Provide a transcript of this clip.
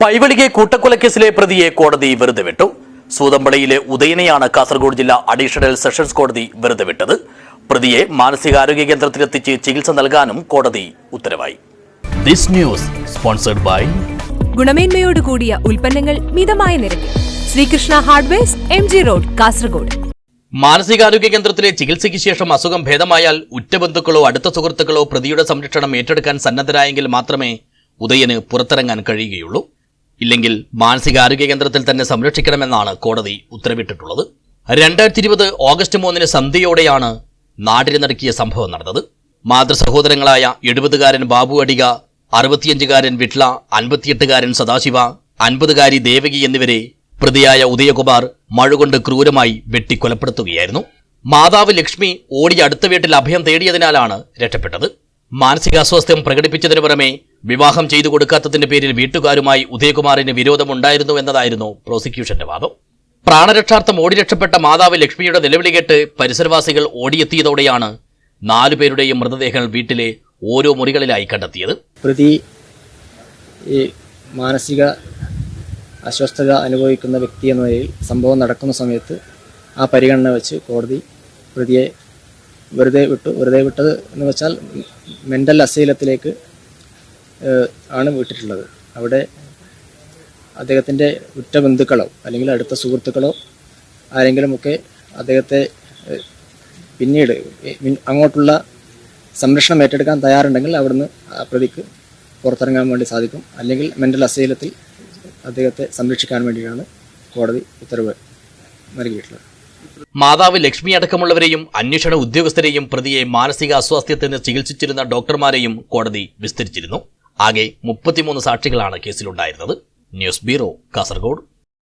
പൈവളികെ കൂട്ടക്കൊലക്കേസിലെ പ്രതിയെ കോടതി വെറുതെ വിട്ടു സൂതമ്പളയിലെ ഉദയനെയാണ് കാസർഗോഡ് ജില്ലാ അഡീഷണൽ സെഷൻസ് കോടതി വെറുതെ വിട്ടത് പ്രതിയെ മാനസികാരോഗ്യ കേന്ദ്രത്തിലെത്തിച്ച് ചികിത്സ നൽകാനും കോടതി ഉത്തരവായി. ദിസ് ന്യൂസ് സ്പോൺസർഡ് ബൈ ഗുണമേന്മയോട് കൂടിയ ഉൽപ്പന്നങ്ങൾ മിതമായ നിരക്കിൽ. Sreekrishna hardwares M G road Kasaragod. മാനസികാരോഗ്യ കേന്ദ്രത്തിലെ ചികിത്സയ്ക്ക് ശേഷം അസുഖം ഭേദമായാൽ ഉറ്റ ബന്ധുക്കളോ അടുത്ത സുഹൃത്തുക്കളോ പ്രതിയുടെ സംരക്ഷണം ഏറ്റെടുക്കാൻ സന്നദ്ധരായെങ്കിൽ മാത്രമേ ഉദയന് പുറത്തിറങ്ങാൻ കഴിയുകയുള്ളൂ. ഇല്ലെങ്കിൽ മാനസികാരോഗ്യ കേന്ദ്രത്തിൽ തന്നെ സംരക്ഷിക്കണമെന്നാണ് കോടതി ഉത്തരവിട്ടിട്ടുള്ളത്. രണ്ടായിരത്തി ഇരുപത് ഓഗസ്റ്റ് മൂന്നിന് സന്ധ്യയോടെയാണ് നാടിന് നടക്കിയ സംഭവം നടന്നത്. മാതൃസഹോദരങ്ങളായ എഴുപതുകാരൻ ബാബു അടിക അറുപത്തിയഞ്ചുകാരൻ വിട്ല അൻപത്തിയെട്ടുകാരൻ സദാശിവ അൻപതുകാരി ദേവകി എന്നിവരെ പ്രതിയായ ഉദയകുമാർ മഴുകൊണ്ട് ക്രൂരമായി വെട്ടിക്കൊലപ്പെടുത്തുകയായിരുന്നു. മാതാവ് ലക്ഷ്മി ഓടി അടുത്ത വീട്ടിൽ അഭയം തേടിയതിനാലാണ് രക്ഷപ്പെട്ടത്. മാനസികാസ്വാസ്ഥ്യം പ്രകടിപ്പിച്ചതിനു പുറമെ വിവാഹം ചെയ്തു കൊടുക്കാത്തതിന്റെ പേരിൽ വീട്ടുകാരുമായി ഉദയകുമാറിന് വിരോധമുണ്ടായിരുന്നു എന്നതായിരുന്നു പ്രോസിക്യൂഷന്റെ വാദം. പ്രാണരക്ഷാർത്ഥം ഓടി രക്ഷപ്പെട്ട മാതാവ് ലക്ഷ്മിയുടെ നിലവിളി കേട്ട് പരിസരവാസികൾ ഓടിയെത്തിയതോടെയാണ് നാലുപേരുടെയും മൃതദേഹങ്ങൾ വീട്ടിലെ ഓരോ മുറികളിലായി കണ്ടെത്തിയത്. പ്രതി ഈ മാനസിക അസ്വസ്ഥത അനുഭവിക്കുന്ന വ്യക്തി എന്ന നിലയിൽ സംഭവം നടക്കുന്ന സമയത്ത് ആ പരിഗണന വെച്ച് കോടതി പ്രതിയെ വെറുതെ വിട്ടു വെറുതെ വിട്ടത് എന്ന് വെച്ചാൽ മെന്റൽ അസൈലത്തിലേക്ക് ഏഹ്, ആണ് വിട്ടിട്ടുള്ളത് അവിടെ അദ്ദേഹത്തിന്റെ ഉറ്റ ബന്ധുക്കളോ അല്ലെങ്കിൽ അടുത്ത സുഹൃത്തുക്കളോ ആരെങ്കിലുമൊക്കെ അദ്ദേഹത്തെ പിന്നീട് അങ്ങോട്ടുള്ള സംരക്ഷണം ഏറ്റെടുക്കാൻ തയ്യാറുണ്ടെങ്കിൽ അവിടുന്ന് ആ പ്രതിക്ക് പുറത്തിറങ്ങാൻ വേണ്ടി സാധിക്കും. അല്ലെങ്കിൽ മെന്റൽ അസൈലത്തിൽ അദ്ദേഹത്തെ സംരക്ഷിക്കാൻ വേണ്ടിയാണ് കോടതി ഉത്തരവ് നൽകിയിട്ടുള്ളത്. മാതാവ് ലക്ഷ്മി അടക്കമുള്ളവരെയും അന്വേഷണ ഉദ്യോഗസ്ഥരെയും പ്രതിയെ മാനസിക അസ്വാസ്ഥ്യത്തിന് ചികിത്സിച്ചിരുന്ന ഡോക്ടർമാരെയും കോടതി വിസ്തരിച്ചിരുന്നു. ആകെ മുപ്പത്തിമൂന്ന് സാക്ഷികളാണ് കേസിലുണ്ടായിരുന്നത്. News bureau Kasaragod.